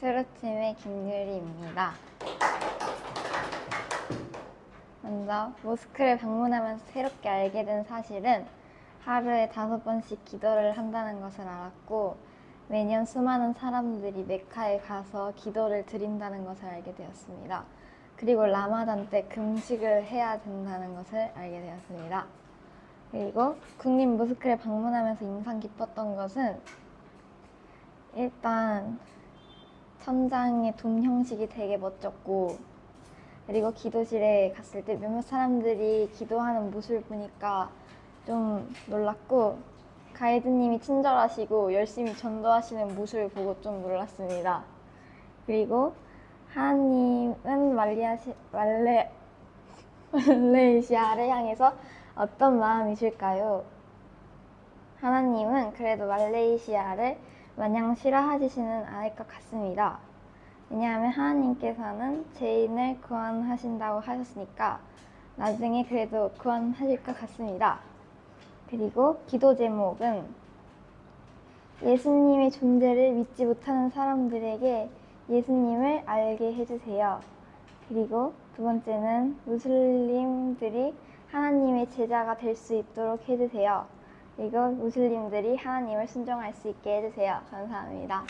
트루팀의 김유리입니다. 먼저 모스크를 방문하면서 새롭게 알게 된 사실은 하루에 다섯 번씩 기도를 한다는 것을 알았고 매년 수많은 사람들이 메카에 가서 기도를 드린다는 것을 알게 되었습니다. 그리고 라마단 때 금식을 해야 된다는 것을 알게 되었습니다. 그리고 국립 모스크를 방문하면서 인상 깊었던 것은 일단 천장의 돔 형식이 되게 멋졌고 그리고 기도실에 갔을 때 몇몇 사람들이 기도하는 모습을 보니까 좀 놀랐고 가이드님이 친절하시고 열심히 전도하시는 모습을 보고 좀 놀랐습니다. 그리고 하나님은 말리아시, 말레, 말레이시아를 향해서 어떤 마음이실까요? 하나님은 그래도 말레이시아를 마냥 싫어하시지는 않을 것 같습니다. 왜냐하면 하나님께서는 죄인을 구원하신다고 하셨으니까 나중에 그래도 구원하실 것 같습니다. 그리고 기도 제목은 예수님의 존재를 믿지 못하는 사람들에게 예수님을 알게 해주세요. 그리고 두 번째는 무슬림들이 하나님의 제자가 될 수 있도록 해주세요. 그리고 무슬림들이 하나님을 순종할 수 있게 해주세요. 감사합니다.